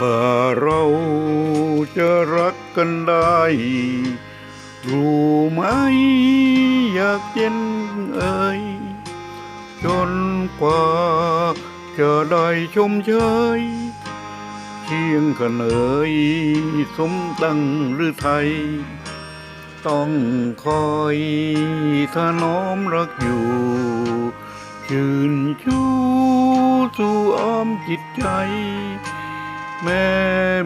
ถ้าเราจะรักกันได้ รู้ไหมอยากเย็นเอ่ยจนกว่าจะได้ชมเชยเคียงกันเอ่ยสมดังหรือไทย ต้องคอยถน้อมรักอยู่ ชื่นชูสู่อ้อมจิตใจ แม้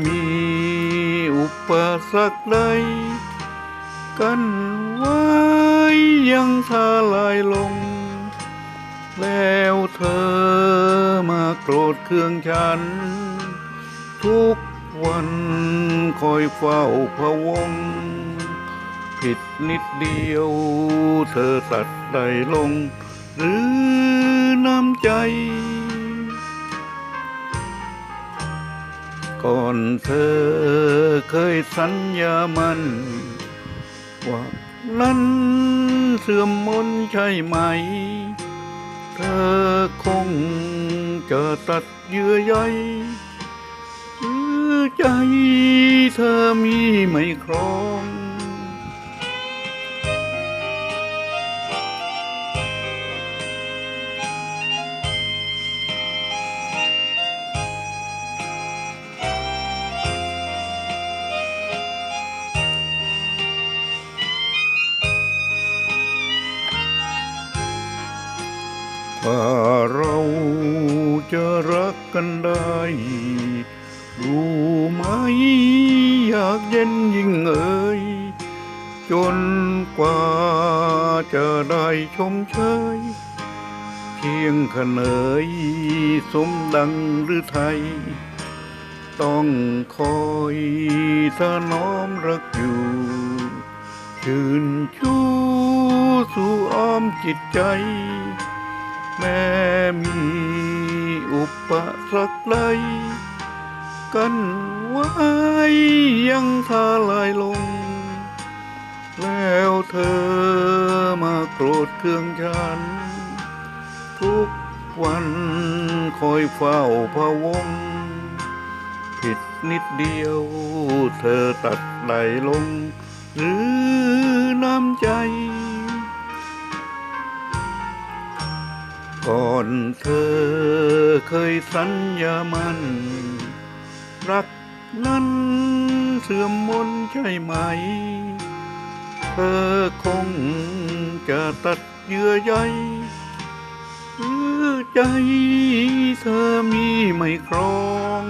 มีอุปสรรคใดกันไว้ยังทาลายลง แล้วเธอมาโกรธเคืองฉัน ทุกวันคอยเฝ้าพะวง ผิดนิดเดียวเธอตัดได้ลง หรือน้ำใจ อนเธอเคยสัญญามัน ว่านั้นเสื่อมมนใช่ไหม เธอคงจะตัดเยื่อใยหรือใจเธอมีไม่ครอง ถ้าเราจะรักกันได้ รู้ไหมอยากเย็นยิ่งเอ่ยจนกว่าจะได้ชมเชยเพียงขนเอยสมดังหรือไทย ต้องคอยถนอมรักอยู่ ชื่นชูสู่อ้อมจิตใจ แม้มีอุปสรรคใดกันไว้ยังทาลายลง แล้วเธอมาโกรธเคืองฉัน ทุกวันคอยเฝ้าพะวง ผิดนิดเดียว เธอตัดไหลลง หรือน้ำใจ ก่อนเธอเคยสัญญามัน รักนั้นเสื่อมมนใช่ไหม เธอคงจะตัดเยื่อใยหรือใจเธอมีไม่ครอง